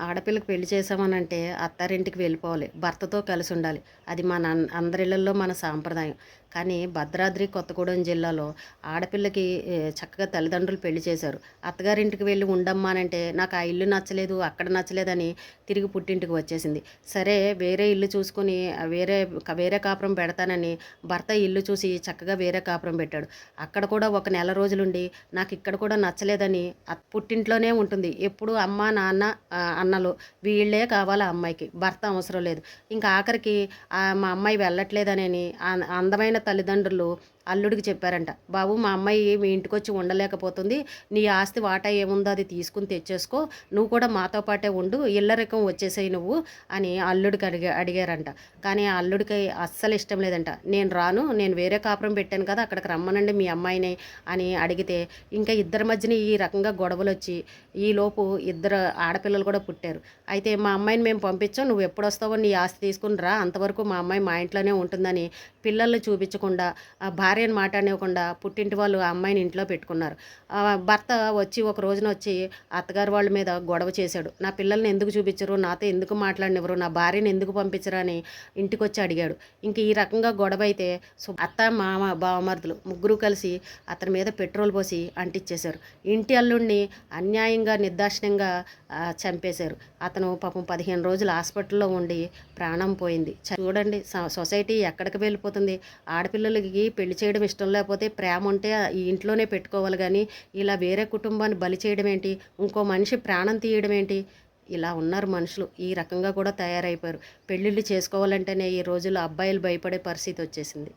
ఆడపిల్లకి పెళ్ళి చేసామనంటే అత్తారింటికి వెళ్ళిపోవాలి భర్తతో కలిసి ఉండాలి. అది మన అన్- అందరిళ్ళల్లో మన సాంప్రదాయం. కానీ భద్రాద్రి కొత్తగూడెం జిల్లాలో ఆడపిల్లకి చక్కగా తల్లిదండ్రులు పెళ్ళి చేశారు. అత్తగారింటికి వెళ్ళి ఉండమ్మానంటే నాకు ఆ ఇల్లు నచ్చలేదు అక్కడ నచ్చలేదని తిరిగి పుట్టింటికి వచ్చేసింది. సరే వేరే ఇల్లు చూసుకొని వేరే వేరే కాపురం పెడతానని భర్త ఇల్లు చూసి చక్కగా వేరే కాపురం పెట్టాడు. అక్కడ కూడా ఒక నెల రోజులుండి నాకు ఇక్కడ కూడా నచ్చలేదని పుట్టింట్లోనే ఉంటుంది. ఎప్పుడు అమ్మ నాన్న అన్నలు వీళ్ళే కావాలి ఆ అమ్మాయికి. భర్త అవసరం లేదు. ఇంకా ఆఖరికి మా అమ్మాయి వెళ్ళట్లేదనని ఆ- తల్లిదండ్రులు అల్లుడికి చెప్పారంట. బాబు మా అమ్మాయి మీ ఇంటికి వచ్చి ఉండలేకపోతుంది. నీ ఆస్తి వాటా ఏముందో అది తీసుకుని తెచ్చేసుకో. నువ్వు కూడా మాతో పాటే ఉండు. ఇల్లరికం వచ్చేసేయి నువ్వు అని అల్లుడికి అడిగా అడిగారంట. కానీ ఆ అల్లుడికి అస్సలు ఇష్టం లేదంట. నేను రాను. నేను వేరే కాపురం పెట్టాను కదా. అక్కడికి రమ్మనండి మీ అమ్మాయిని అని అడిగితే ఇంకా ఇద్దరి మధ్యన ఈ రకంగా గొడవలు వచ్చి ఈలోపు ఇద్దరు ఆడపిల్లలు కూడా పుట్టారు. అయితే మా అమ్మాయిని మేము పంపించాం. నువ్వు ఎప్పుడు వస్తావో నీ ఆస్తి తీసుకుని రా. అంతవరకు మా అమ్మాయి మా ఇంట్లోనే ఉంటుందని పిల్లల్ని చూపించకుండా భార్య భార్యను మాట్లాడనివ్వకుండా పుట్టింటి వాళ్ళు ఆ అమ్మాయిని ఇంట్లో పెట్టుకున్నారు. భర్త వచ్చి ఒక రోజున వచ్చి అత్తగారు వాళ్ళ మీద గొడవ చేశాడు. నా పిల్లల్ని ఎందుకు చూపించరు? నాతో ఎందుకు మాట్లాడినవరు నా భార్యను ఎందుకు పంపించరు? అని ఇంటికి వచ్చి అడిగాడు. ఇంక ఈ రకంగా గొడవ అయితే అత్త మామ బావమరుదులు ముగ్గురు కలిసి అతని మీద పెట్రోల్ పోసి అంటించేశారు ఇంటి అల్లుడిని అన్యాయంగా నిర్దాక్షిణ్యంగా చంపేశారు. అతను పాపం పదిహేను రోజులు హాస్పిటల్లో ఉండి ప్రాణం పోయింది. చూడండి సొసైటీ ఎక్కడికి వెళ్ళిపోతుంది? ఆడపిల్లలకి పెళ్ళి చేయడం ఇష్టం లేకపోతే ప్రేమ ఉంటే ఈ ఇంట్లోనే పెట్టుకోవాలి కానీ ఇలా వేరే కుటుంబాన్ని బలి చేయడం ఏంటి? ఇంకో మనిషి ప్రాణం తీయడం ఏంటి? ఇలా ఉన్నారు మనుషులు. ఈ రకంగా కూడా తయారైపోయారు. పెళ్ళిళ్ళు చేసుకోవాలంటేనే ఈ రోజుల్లో అబ్బాయిలు భయపడే పరిస్థితి వచ్చేసింది.